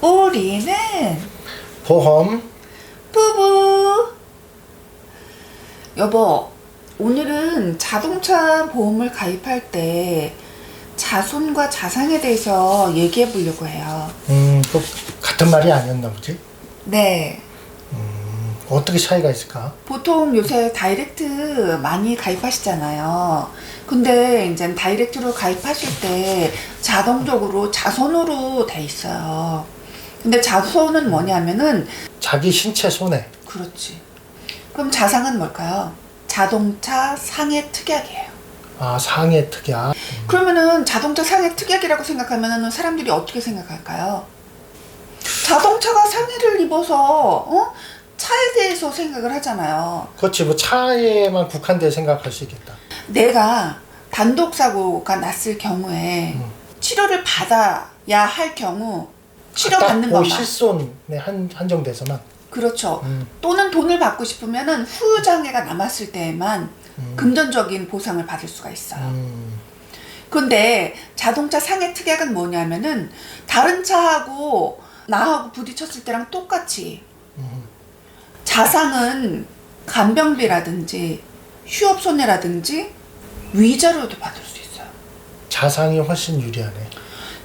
우리는 보험 부부. 여보, 오늘은 자동차 보험을 가입할 때 자손과 자상에 대해서 얘기해 보려고 해요. 음, 또 같은 말이 아니었나 보지? 네. 음, 어떻게 차이가 있을까? 보통 요새 다이렉트 많이 가입하시잖아요. 근데 이제 다이렉트로 가입하실 때 자동적으로 자손으로 돼 있어요. 근데 자손은 뭐냐면은 자기 신체 손해. 그렇지. 그럼 자상은 뭘까요? 자동차 상해 특약이에요. 아, 상해 특약. 그러면은 자동차 상해 특약이라고 생각하면은 사람들이 어떻게 생각할까요? 자동차가 상해를 입어서 어? 차에 대해서 생각을 하잖아요. 그렇지, 뭐 차에만 국한돼 생각할 수 있겠다. 내가 단독 사고가 났을 경우에 음. 치료를 받아야 할 경우 치료 받는 딱 것만 실손에 한, 한정돼서만. 그렇죠. 음, 또는 돈을 받고 싶으면은 후유 장애가 남았을 때에만 음, 금전적인 보상을 받을 수가 있어요. 음, 근데 자동차 상해 특약은 뭐냐면은 다른 차하고 나하고 부딪혔을 때랑 똑같이 음. 자상은 간병비라든지 휴업 손해라든지 위자료도 받을 수 있어요. 자상이 훨씬 유리하네.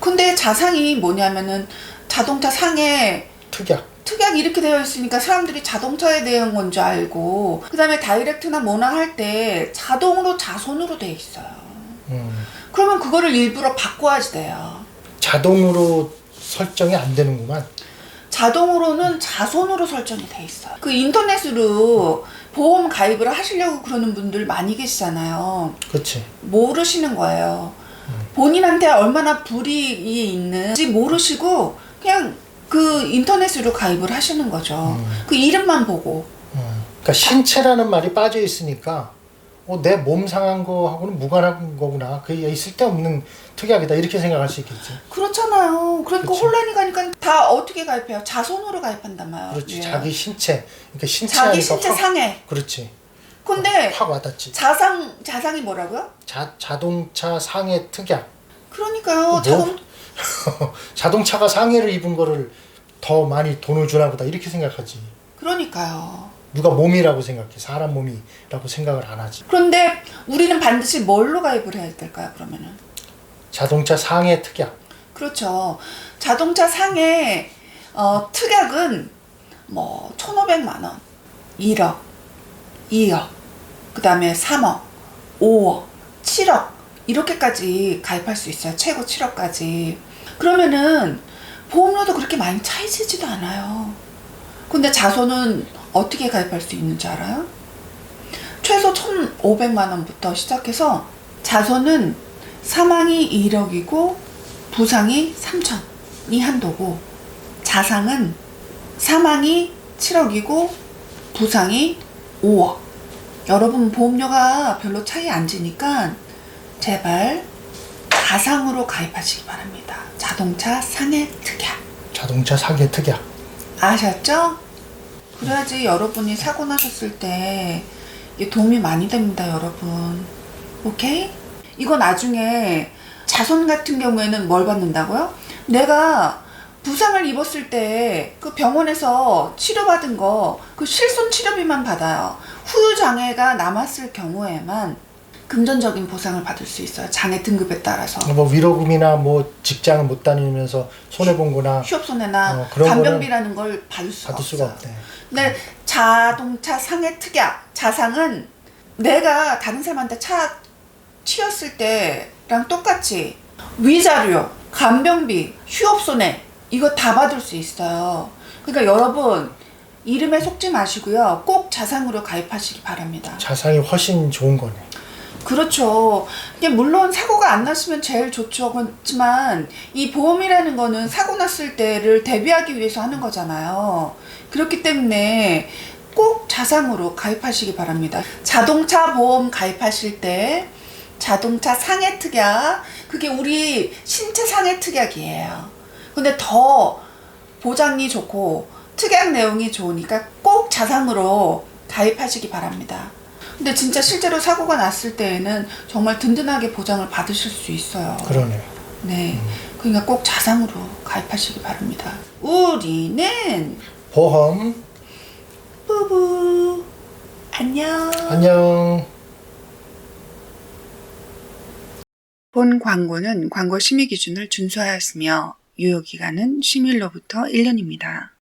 근데 자상이 뭐냐면은 자동차 상해 특약. 특약 이렇게 되어 있으니까 사람들이 자동차에 대한 건 줄 알고 그다음에 다이렉트나 뭐나 할 때 자동으로 자손으로 돼 있어요. 음, 그러면 그거를 일부러 바꿔야지 돼요. 자동으로 설정이 안 되는구만. 자동으로는 자손으로 설정이 돼 있어요. 그 인터넷으로 보험 가입을 하시려고 그러는 분들 많이 계시잖아요. 그렇지. 모르시는 거예요. 본인한테 얼마나 불이익이 있는지 모르시고 그냥 그 인터넷으로 가입을 하시는 거죠. 음. 그 이름만 보고. 음, 그러니까 신체라는 말이 빠져 있으니까 어, 내 몸 상한 거하고는 무관한 거구나. 그 있을 데 없는 특약이다 이렇게 생각할 수 있겠지. 그렇잖아요. 그러니까 그치. 혼란이 가니까 다 어떻게 가입해요? 자손으로 가입한단 말이에요. 그렇지. 자기 신체. 그러니까 신체 자기 신체 확, 상해. 그렇지. 근데 확 와닿지. 자상 자상이 뭐라고요? 자, 자동차 상해 특약. 그러니까요. 뭐? 자동 자동차가 상해를 입은 거를 더 많이 돈을 주나 보다 이렇게 생각하지. 그러니까요. 누가 몸이라고 생각해. 사람 몸이라고 생각을 안 하지. 그런데 우리는 반드시 뭘로 가입을 해야 될까요? 그러면은 자동차 상해 특약. 그렇죠. 자동차 상해 어, 특약은 뭐 1,500만 원, 1억, 2억, 그 다음에 3억, 5억, 7억 이렇게까지 가입할 수 있어요. 최고 7억까지. 그러면은 보험료도 그렇게 많이 차이지지도 않아요. 근데 자손은 어떻게 가입할 수 있는지 알아요? 최소 1,500만 원부터 시작해서 자손은 사망이 1억이고 부상이 3천이 한도고 자상은 사망이 7억이고 부상이 5억. 여러분 보험료가 별로 차이 안 지니까 제발 자상으로 가입하시기 바랍니다. 자동차 상해 특약. 자동차 상해 특약. 아셨죠? 그래야지 여러분이 사고 나셨을 때 이게 도움이 많이 됩니다, 여러분. 오케이? 이거 나중에 자손 같은 경우에는 뭘 받는다고요? 내가 부상을 입었을 때 그 병원에서 치료받은 거 그 실손 치료비만 받아요. 후유 장애가 남았을 경우에만 금전적인 보상을 받을 수 있어요. 장애 등급에 따라서. 뭐 위로금이나 뭐 직장을 못 다니면서 손해 본 거나 휴업 손해나 어, 그런 간병비라는 걸 받을 수가 받을 수가 없어요. 없대. 근데 자동차 상해 특약 자상은 내가 다른 사람한테 차 튀었을 때랑 똑같이 위자료, 간병비, 휴업 손해 이거 다 받을 수 있어요. 그러니까 여러분 이름에 속지 마시고요. 꼭 자상으로 가입하시기 바랍니다. 자상이 훨씬 좋은 거네. 그렇죠. 이게 물론 사고가 안 났으면 제일 좋죠. 그렇지만 이 보험이라는 거는 사고 났을 때를 대비하기 위해서 하는 거잖아요. 그렇기 때문에 꼭 자상으로 가입하시기 바랍니다. 자동차 보험 가입하실 때 자동차 상해 특약 그게 우리 신체 상해 특약이에요. 근데 더 보장이 좋고 특이한 내용이 좋으니까 꼭 자상으로 가입하시기 바랍니다. 근데 진짜 실제로 사고가 났을 때에는 정말 든든하게 보장을 받으실 수 있어요. 그러네요. 네. 음. 그러니까 꼭 자상으로 가입하시기 바랍니다. 우리는 보험 뿌부 안녕. 안녕. 본 광고는 광고 심의 기준을 준수하였으며 유효기간은 10일로부터 1년입니다.